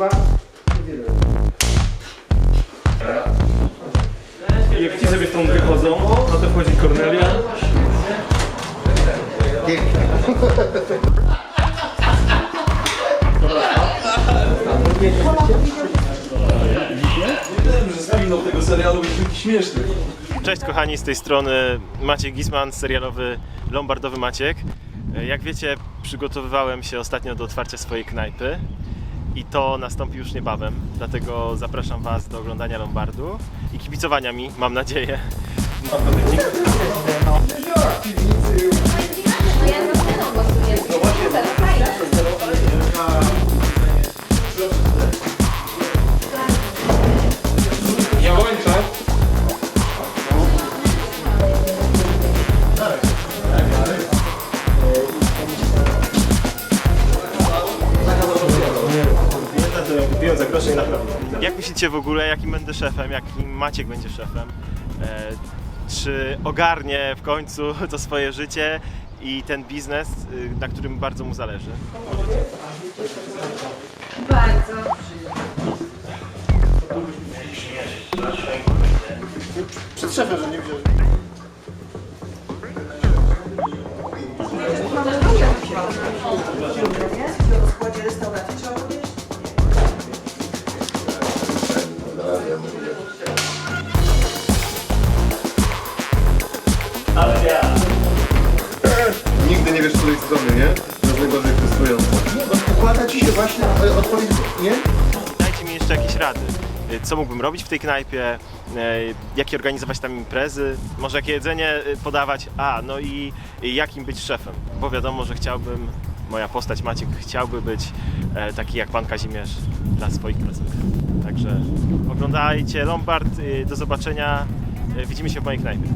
dwa. Jak ci sobie stąd wychodzą, no to wchodzi Kornelia. Pięknie. Wiem, że tego serialu taki śmieszny. Cześć kochani, z tej strony Maciek Gisman, serialowy Lombardowy Maciek. Jak wiecie, przygotowywałem się ostatnio do otwarcia swojej knajpy i to nastąpi już niebawem, dlatego zapraszam Was do oglądania Lombardu i kibicowania mi, mam nadzieję. No Naprawdę. Jak myślicie w ogóle, jakim będę szefem, jakim Maciek będzie szefem? E, czy ogarnie w końcu to swoje życie i ten biznes, y, na którym bardzo mu zależy? Bardzo. Przed szefem, że nie wziąłeś. w Nigdy nie wiesz, z której strony, nie? To jest najbardziej frustrujące. Układa ci się właśnie e, odpowiedź, nie? Dajcie mi jeszcze jakieś rady. Y, Co mógłbym robić w tej knajpie? y, Jakie organizować tam imprezy? Może jakie jedzenie y, podawać? A, no i jakim być szefem? Bo wiadomo, że chciałbym, moja postać Maciek chciałby być e, taki jak pan Kazimierz dla swoich pracowników. Także oglądajcie Lombard, y, do zobaczenia, Y, widzimy się w mojej knajpie.